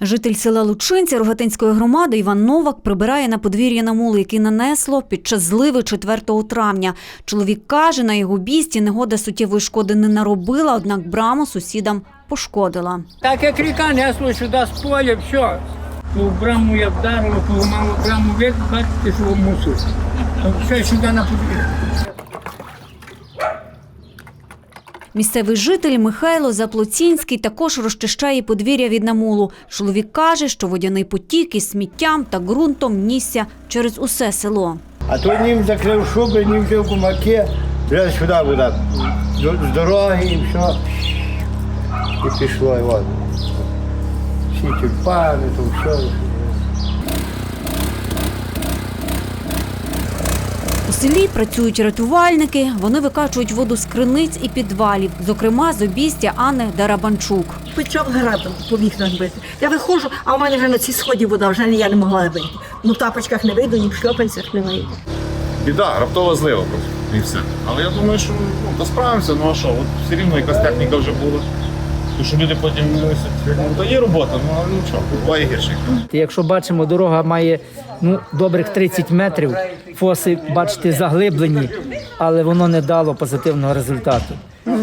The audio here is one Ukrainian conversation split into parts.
Житель села Лучинці Рогатинської громади Іван Новак прибирає на подвір'я на мул, який нанесло під час зливи 4 травня. Чоловік каже, на його бісті негода суттєвої шкоди не наробила, однак браму сусідам пошкодила. Так як ріка несло сюди з поля, все. Ту браму я вдарило, поламало браму бачите, що мусор. Все сюди на подвір'я. Місцевий житель Михайло Заплоцінський також розчищає подвір'я від намулу. Чоловік каже, що водяний потік із сміттям та ґрунтом нісся через усе село. А то ним закрив шуби, ним взяв кумаки, сюди вода. З дороги і все. І пішло, і. Всі тюльпани, то все. Селі працюють рятувальники. Вони викачують воду з криниць і підвалів, зокрема з обістя Анни Дарабанчук. Почав градом по вікнах бити. Я виходжу, а у мене вже на цій сході вода, вже я не могла вийти. Ну в тапочках не вийду, ні в шльопанцях не вийду. біда, раптова злива просто. І все. Але я думаю, що ну, справимося, ну а що, от все рівно якась техніка вже була. То що люди потім. Ну, то є робота, ну але нічого, буває гірше. Якщо бачимо, дорога має ну, добрих 30 метрів, фоси, бачите, заглиблені, але воно не дало позитивного результату.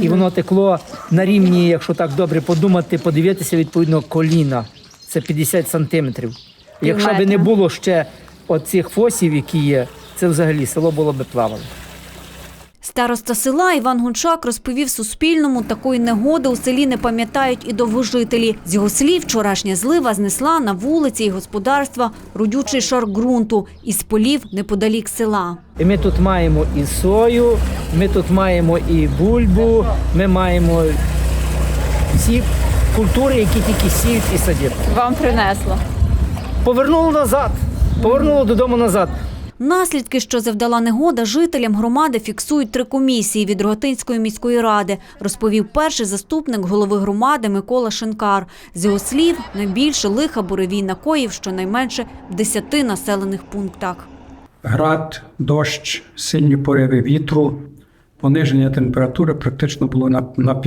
І воно текло на рівні, якщо так добре подумати, подивитися, відповідно, коліна. Це 50 сантиметрів. Якщо б не було ще оцих фосів, які є, це взагалі село було би плавало. Староста села Іван Гунчак розповів Суспільному, такої негоди у селі не пам'ятають і довгожителі. З його слів, вчорашня злива знесла на вулиці і господарства родючий шар ґрунту із полів неподалік села. І ми тут маємо і сою, ми тут маємо і бульбу, ми маємо всі культури, які тільки сіють і садять. Вам принесло. Повернуло назад, повернуло додому назад. Наслідки, що завдала негода, жителям громади фіксують три комісії від Рогатинської міської ради, розповів перший заступник голови громади Микола Шинкар. З його слів, найбільше лиха буревій накоїв щонайменше в 10 населених пунктах. град, дощ, сильні пориви вітру, пониження температури практично було на, на.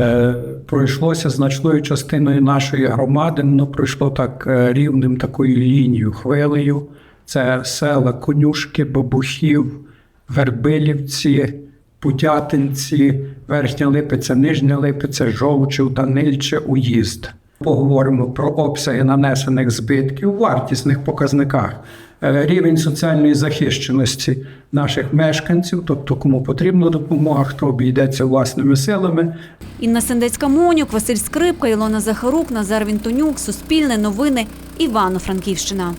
Е, пройшлося значною частиною нашої громади, воно пройшло так е, рівним такою лінією, хвилею. Це села Конюшки, Бабухів, Вербилівці, Путятинці, Верхня Липиця, Нижня Липиця, Жовчів, Данильче, Уїзд. Поговоримо про обсяги нанесених збитків у вартісних показниках. Е, Рівень соціальної захищеності наших мешканців, тобто кому потрібна допомога, хто обійдеться власними силами, Інна Сендецька-Монюк, Василь Скрипка, Ілона Захарук, Назар Вінтонюк, Суспільне новини, Івано-Франківщина.